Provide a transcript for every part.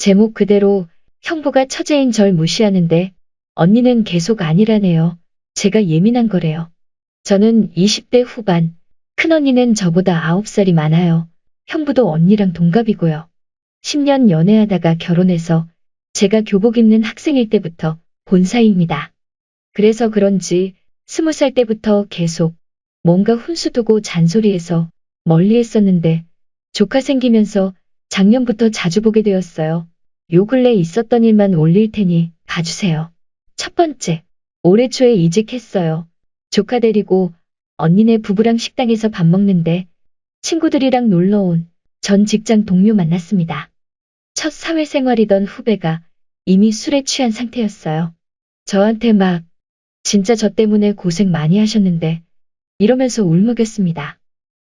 제목 그대로 형부가 처제인 절 무시하는데 언니는 계속 아니라네요. 제가 예민한 거래요. 저는 20대 후반, 큰언니는 저보다 9살이 많아요. 형부도 언니랑 동갑이고요. 10년 연애하다가 결혼해서 제가 교복 입는 학생일 때부터 본 사이입니다. 그래서 그런지 20살 때부터 계속 뭔가 훈수 두고 잔소리해서 멀리 했었는데 조카 생기면서 작년부터 자주 보게 되었어요. 요 근래 있었던 일만 올릴 테니 봐주세요. 첫 번째, 올해 초에 이직했어요. 조카 데리고 언니네 부부랑 식당에서 밥 먹는데 친구들이랑 놀러 온 전 직장 동료 만났습니다. 첫 사회생활이던 후배가 이미 술에 취한 상태였어요. 저한테 막 진짜 저 때문에 고생 많이 하셨는데 이러면서 울먹였습니다.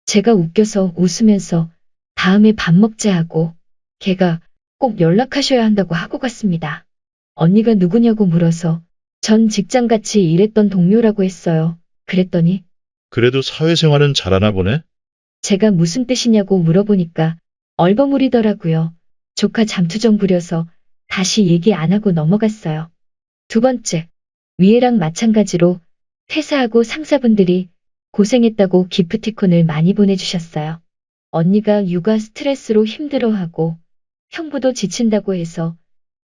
제가 웃겨서 웃으면서 다음에 밥 먹자 하고 걔가 꼭 연락하셔야 한다고 하고 갔습니다. 언니가 누구냐고 물어서 전 직장 같이 일했던 동료라고 했어요. 그랬더니 그래도 사회생활은 잘하나 보네? 제가 무슨 뜻이냐고 물어보니까 얼버무리더라고요. 조카 잠투정 부려서 다시 얘기 안 하고 넘어갔어요. 두 번째, 위에랑 마찬가지로 퇴사하고 상사분들이 고생했다고 기프티콘을 많이 보내주셨어요. 언니가 육아 스트레스로 힘들어하고 형부도 지친다고 해서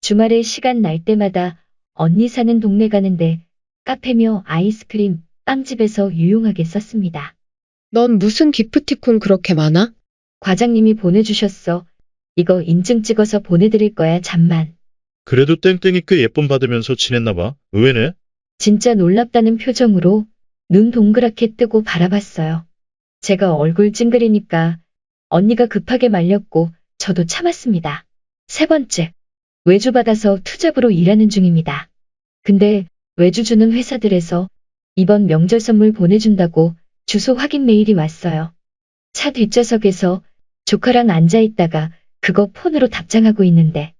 주말에 시간 날 때마다 언니 사는 동네 가는데 카페며 아이스크림, 빵집에서 유용하게 썼습니다. 넌 무슨 기프티콘 그렇게 많아? 과장님이 보내주셨어. 이거 인증 찍어서 보내드릴 거야, 잠만. 그래도 땡땡이 꽤 예쁨 받으면서 지냈나 봐. 의외네? 진짜 놀랍다는 표정으로 눈 동그랗게 뜨고 바라봤어요. 제가 얼굴 찡그리니까 언니가 급하게 말렸고 저도 참았습니다. 세 번째, 외주 받아서 투잡으로 일하는 중입니다. 근데 외주 주는 회사들에서 이번 명절 선물 보내준다고 주소 확인 메일이 왔어요. 차 뒷좌석에서 조카랑 앉아 있다가 그거 폰으로 답장하고 있는데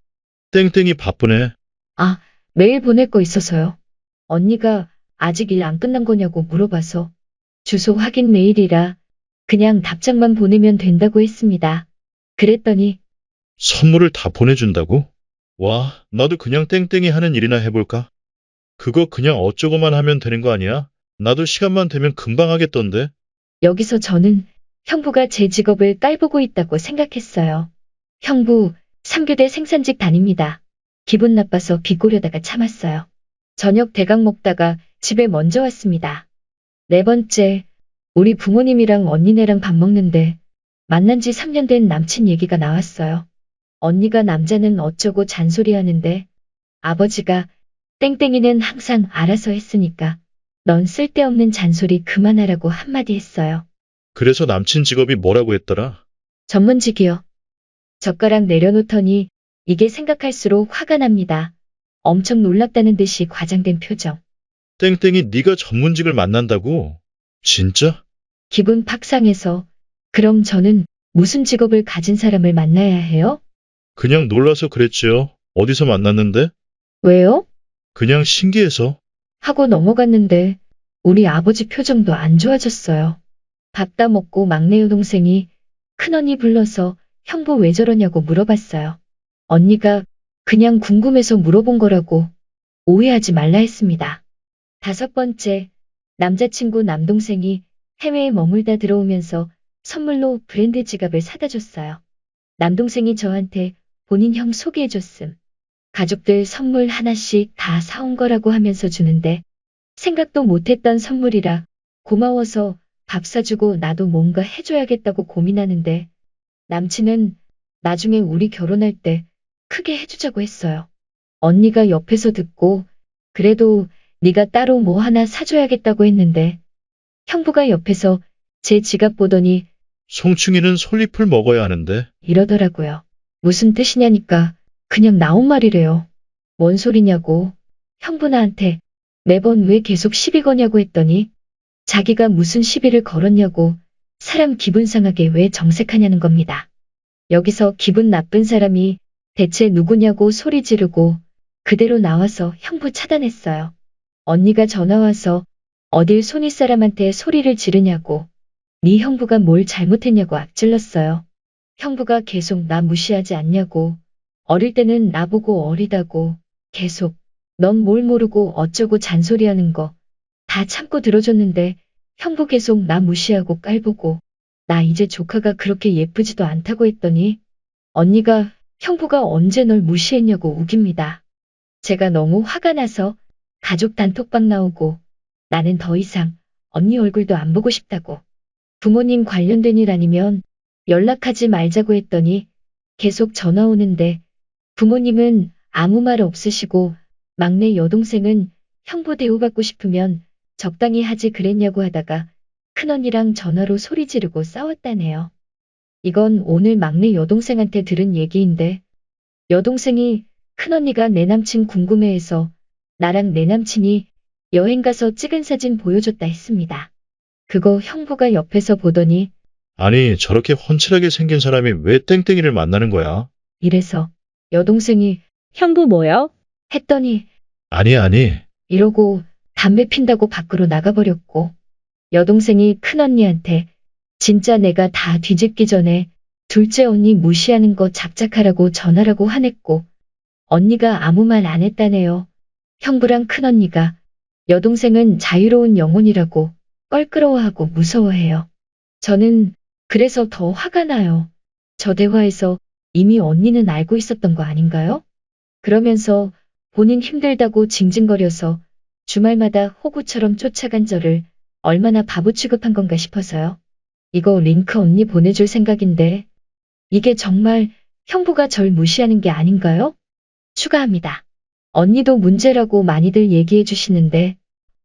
땡땡이 바쁘네. 아, 메일 보낼 거 있어서요. 언니가 아직 일 안 끝난 거냐고 물어봐서 주소 확인 메일이라 그냥 답장만 보내면 된다고 했습니다. 그랬더니 선물을 다 보내준다고? 와, 나도 그냥 땡땡이 하는 일이나 해볼까? 그거 그냥 어쩌고만 하면 되는 거 아니야? 나도 시간만 되면 금방 하겠던데. 여기서 저는 형부가 제 직업을 깔보고 있다고 생각했어요. 형부, 3교대 생산직 다닙니다. 기분 나빠서 비꼬려다가 참았어요. 저녁 대강 먹다가 집에 먼저 왔습니다. 네 번째, 우리 부모님이랑 언니네랑 밥 먹는데 만난 지 3년 된 남친 얘기가 나왔어요. 언니가 남자는 어쩌고 잔소리 하는데 아버지가 땡땡이는 항상 알아서 했으니까 넌 쓸데없는 잔소리 그만하라고 한마디 했어요. 그래서 남친 직업이 뭐라고 했더라? 전문직이요. 젓가락 내려놓더니 이게 생각할수록 화가 납니다. 엄청 놀랍다는 듯이 과장된 표정. 땡땡이 네가 전문직을 만난다고? 진짜? 기분 팍 상해서 그럼 저는 무슨 직업을 가진 사람을 만나야 해요? 그냥 놀라서 그랬지요. 어디서 만났는데? 왜요? 그냥 신기해서. 하고 넘어갔는데 우리 아버지 표정도 안 좋아졌어요. 밥 다 먹고 막내 여동생이 큰언니 불러서 형부 왜 저러냐고 물어봤어요. 언니가 그냥 궁금해서 물어본 거라고 오해하지 말라 했습니다. 다섯 번째, 남자친구 남동생이 해외에 머물다 들어오면서 선물로 브랜드 지갑을 사다 줬어요. 남동생이 저한테 본인 형 소개해줬음. 가족들 선물 하나씩 다 사온 거라고 하면서 주는데 생각도 못했던 선물이라 고마워서 밥 사주고 나도 뭔가 해줘야겠다고 고민하는데 남친은 나중에 우리 결혼할 때 크게 해주자고 했어요. 언니가 옆에서 듣고 그래도 네가 따로 뭐 하나 사줘야겠다고 했는데 형부가 옆에서 제 지갑 보더니 송충이는 솔잎을 먹어야 하는데. 이러더라고요. 무슨 뜻이냐니까 그냥 나온 말이래요. 뭔 소리냐고 형부 나한테 매번 왜 계속 시비 거냐고 했더니 자기가 무슨 시비를 걸었냐고 사람 기분 상하게 왜 정색하냐는 겁니다. 여기서 기분 나쁜 사람이 대체 누구냐고 소리 지르고 그대로 나와서 형부 차단했어요. 언니가 전화 와서 어딜 손윗 사람한테 소리를 지르냐고 네 형부가 뭘 잘못했냐고 앞질렀어요. 형부가 계속 나 무시하지 않냐고. 어릴 때는 나보고 어리다고. 계속 넌 뭘 모르고 어쩌고 잔소리하는 거. 다 참고 들어줬는데 형부 계속 나 무시하고 깔보고. 나 이제 조카가 그렇게 예쁘지도 않다고 했더니 언니가 형부가 언제 널 무시했냐고 우깁니다. 제가 너무 화가 나서 가족 단톡방 나오고 나는 더 이상 언니 얼굴도 안 보고 싶다고. 부모님 관련된 일 아니면 연락하지 말자고 했더니 계속 전화 오는데 부모님은 아무 말 없으시고 막내 여동생은 형부 대우받고 싶으면 적당히 하지 그랬냐고 하다가 큰언니랑 전화로 소리 지르고 싸웠다네요. 이건 오늘 막내 여동생한테 들은 얘기인데 여동생이 큰언니가 내 남친 궁금해해서 나랑 내 남친이 여행 가서 찍은 사진 보여줬다 했습니다. 그거 형부가 옆에서 보더니 아니, 저렇게 훤칠하게 생긴 사람이 왜 땡땡이를 만나는 거야? 이래서 여동생이 형부 뭐요? 했더니 아니, 아니. 이러고 담배 핀다고 밖으로 나가버렸고 여동생이 큰언니한테 진짜 내가 다 뒤집기 전에 둘째 언니 무시하는 거 작작하라고 전화라고 화냈고 언니가 아무 말 안 했다네요. 형부랑 큰언니가 여동생은 자유로운 영혼이라고 껄끄러워하고 무서워해요. 저는 그래서 더 화가 나요. 저 대화에서 이미 언니는 알고 있었던 거 아닌가요? 그러면서 본인 힘들다고 징징거려서 주말마다 호구처럼 쫓아간 저를 얼마나 바보 취급한 건가 싶어서요. 이거 링크 언니 보내줄 생각인데 이게 정말 형부가 절 무시하는 게 아닌가요? 추가합니다. 언니도 문제라고 많이들 얘기해 주시는데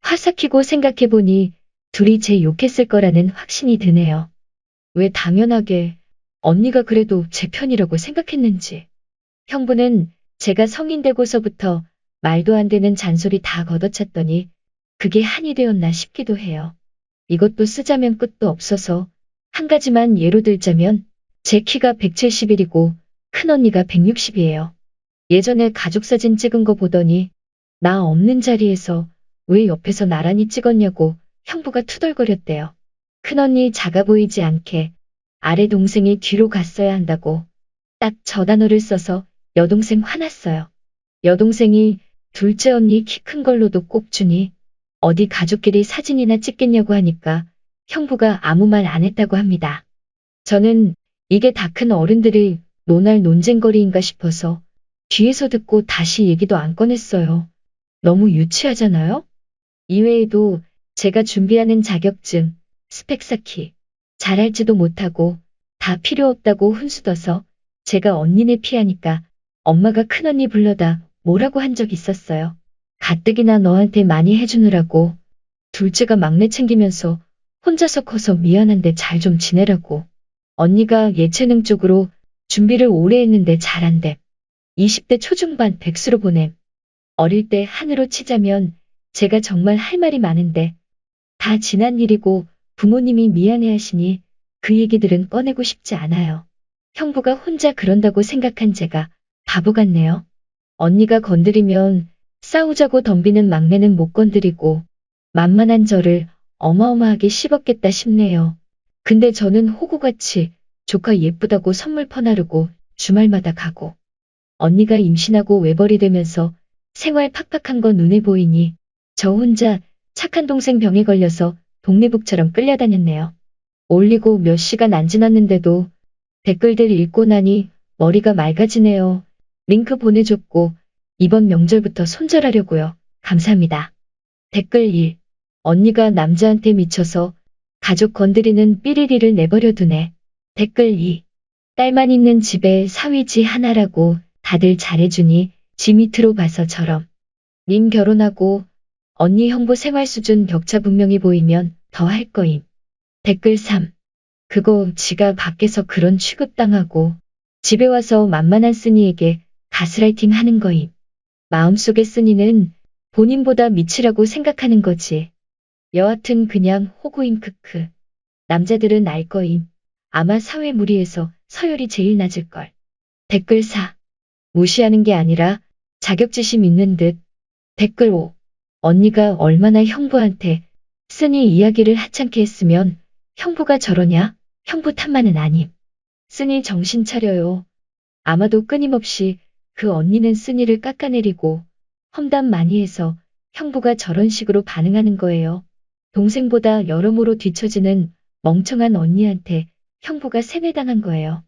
화삭히고 생각해보니 둘이 제 욕했을 거라는 확신이 드네요. 왜 당연하게 언니가 그래도 제 편이라고 생각했는지. 형부는 제가 성인 되고서부터 말도 안 되는 잔소리 다 걷어찼더니 그게 한이 되었나 싶기도 해요. 이것도 쓰자면 끝도 없어서 한 가지만 예로 들자면 제 키가 171이고 큰언니가 160이에요. 예전에 가족사진 찍은 거 보더니 나 없는 자리에서 왜 옆에서 나란히 찍었냐고 형부가 투덜거렸대요. 큰언니 작아 보이지 않게 아래 동생이 뒤로 갔어야 한다고 딱 저 단어를 써서 여동생 화났어요. 여동생이 둘째 언니 키 큰 걸로도 꼭 주니 어디 가족끼리 사진이나 찍겠냐고 하니까 형부가 아무 말 안 했다고 합니다. 저는 이게 다 큰 어른들의 논할 논쟁거리인가 싶어서 뒤에서 듣고 다시 얘기도 안 꺼냈어요. 너무 유치하잖아요? 이외에도 제가 준비하는 자격증, 스펙 쌓기, 잘할지도 못하고 다 필요 없다고 훈수둬서 제가 언니네 피하니까 엄마가 큰언니 불러다 뭐라고 한 적 있었어요. 가뜩이나 너한테 많이 해주느라고 둘째가 막내 챙기면서 혼자서 커서 미안한데 잘 좀 지내라고. 언니가 예체능 쪽으로 준비를 오래 했는데 잘한대. 20대 초중반 백수로 보냄. 어릴 때 한으로 치자면 제가 정말 할 말이 많은데 다 지난 일이고 부모님이 미안해 하시니 그 얘기들은 꺼내고 싶지 않아요. 형부가 혼자 그런다고 생각한 제가 바보 같네요. 언니가 건드리면 싸우자고 덤비는 막내는 못 건드리고 만만한 저를 어마어마하게 씹었겠다 싶네요. 근데 저는 호구같이 조카 예쁘다고 선물 퍼나르고 주말마다 가고 언니가 임신하고 외벌이 되면서 생활 팍팍한 거 눈에 보이니 저 혼자 착한 동생 병에 걸려서 동네북처럼 끌려다녔네요. 올리고 몇 시간 안 지났는데도 댓글들 읽고 나니 머리가 맑아지네요. 링크 보내줬고 이번 명절부터 손절하려고요. 감사합니다. 댓글 1. 언니가 남자한테 미쳐서 가족 건드리는 삐리리를 내버려 두네. 댓글 2. 딸만 있는 집에 사위지 하나라고 다들 잘해주니 지 밑으로 봐서처럼. 님 결혼하고 언니 형부 생활 수준 격차 분명히 보이면 더 할 거임. 댓글 3. 그거 지가 밖에서 그런 취급당하고 집에 와서 만만한 쓰니에게 가스라이팅 하는 거임. 마음속의 쓰니는 본인보다 미치라고 생각하는 거지. 여하튼 그냥 호구임 크크. 남자들은 알 거임. 아마 사회 무리에서 서열이 제일 낮을걸. 댓글 4. 무시하는 게 아니라 자격지심 있는 듯. 댓글 5. 언니가 얼마나 형부한테 쓰니 이야기를 하찮게 했으면 형부가 저러냐? 형부 탓만은 아님. 쓰니 정신 차려요. 아마도 끊임없이 그 언니는 쓴이를 깎아내리고 험담 많이 해서 형부가 저런 식으로 반응하는 거예요. 동생보다 여러모로 뒤처지는 멍청한 언니한테 형부가 세뇌당한 거예요.